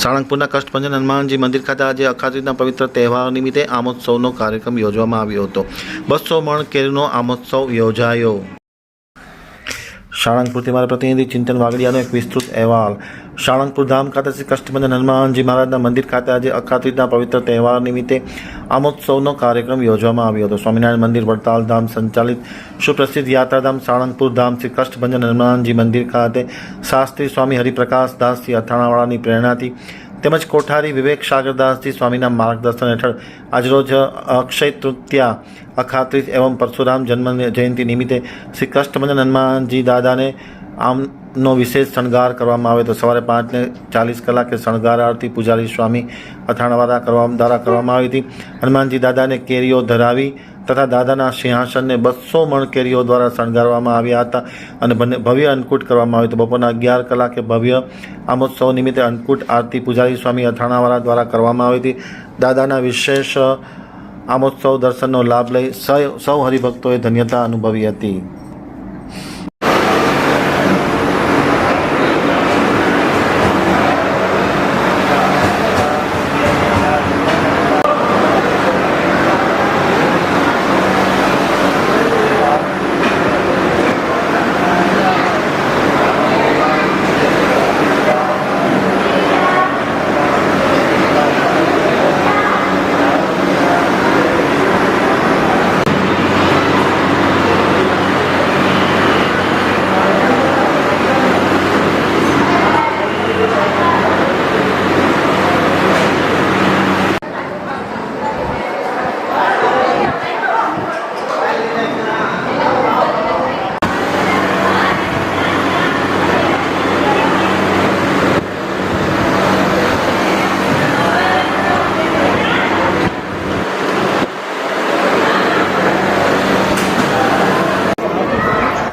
સાળંગપુરના કષ્ટભંજન હનુમાનજી મંદિર ખાતે આજે અખાત્રીના પવિત્ર તહેવાર નિમિત્તે આમોત્સવનો કાર્યક્રમ યોજવામાં આવ્યો હતો. બસો મણ કેરીનો આમોત્સવ યોજાયો. સાળંગપુરથી મારા પ્રતિનિધિ ચિંતન વાગડિયાનો એક વિસ્તૃત અહેવાલ. સાળંગપુર ધામ ખાતે શ્રી કષ્ટભંજન હનુમાનજી મહારાજના મંદિર ખાતે આજે અખાત્રીજના પવિત્ર તહેવાર નિમિત્તે આમોત્સવનો કાર્યક્રમ યોજવામાં આવ્યો હતો. સ્વામિનારાયણ મંદિર, વડતાલ ધામ સંચાલિત સુપ્રસિદ્ધ યાત્રાધામ સાળંગપુર ધામ, શ્રી કષ્ટભંજન હનુમાનજી મંદિર ખાતે શાસ્ત્રી સ્વામી હરિપ્રકાશ દાસજી અથાણાવાળાની પ્રેરણાથી તેમજ કોઠારી વિવેક સાગરદાસજી સ્વામીના માર્ગદર્શન હેઠળ આજરોજ અક્ષય તૃતીયા અખાત્રીસ એવં પરશુરામ જન્મ જયંતિ નિમિત્તે શ્રી કષ્ટભંજન હનુમાનજી દાદાને આમનો વિશેષ શણગાર કરવામાં આવે તો સવારે પાંચને ચાલીસ કલાકે શણગાર આરતી પૂજારી સ્વામી અથાણાવાળા કરવા દ્વારા કરવામાં આવી હતી. હનુમાનજી દાદાને કેરીઓ ધરાવી તથા દાદાના સિંહાસનને બસો મણ કેરીઓ દ્વારા શણગારવામાં આવ્યા હતા અને બંને ભવ્ય અન્નકૂટ કરવામાં આવ્યું હતું. બપોરના અગિયાર કલાકે ભવ્ય આમોત્સવ નિમિત્તે અન્નકૂટ આરતી પૂજારી સ્વામી અથાણાવાળા દ્વારા કરવામાં આવી હતી. દાદાના વિશેષ આમોત્સવ દર્શનનો લાભ લઈ સૌ સૌ હરિભક્તોએ ધન્યતા અનુભવી હતી.